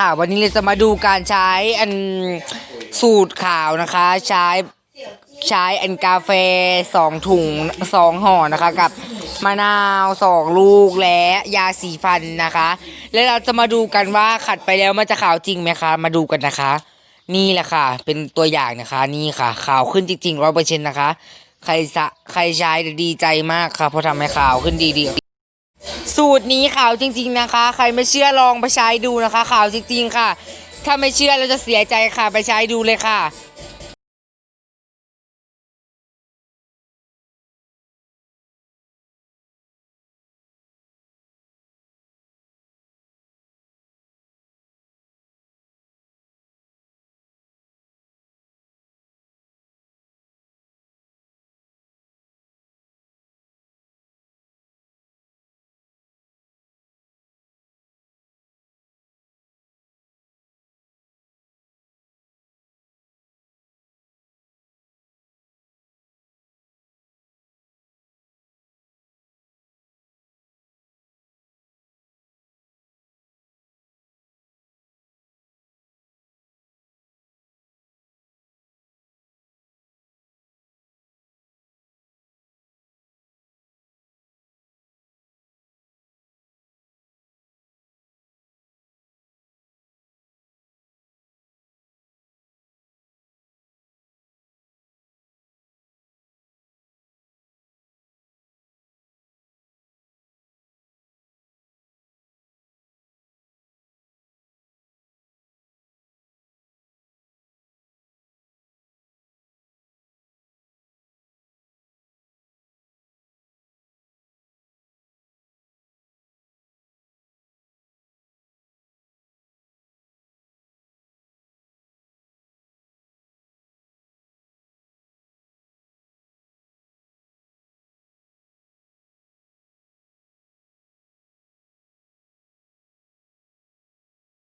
ค่ะ วันนี้เราจะมาดูการใช้อันสูตรข่าวนะคะ ใช้ใช้อันกาแฟสองถุงสองห่อนะคะ กับมะนาวสองลูกและยาสีฟันนะคะ แล้วเราจะมาดูกันว่าขัดไปแล้วมันจะขาวจริงไหมคะ มาดูกันนะคะ นี่แหละค่ะ เป็นตัวอย่างนะคะนี่ค่ะ ขาวขึ้นจริงๆร้อยเปอร์เซ็นต์นะคะ ใครสะใครใช้ดีใจมากค่ะเพราะทำให้ขาวขึ้นดีๆ สูตรนี้ขาวจริง ๆนะคะ ใครไม่เชื่อลองไปใช้ดูนะคะ ขาวจริงๆค่ะ ถ้าไม่เชื่อเราจะเสียใจค่ะ ไปใช้ดูเลยค่ะ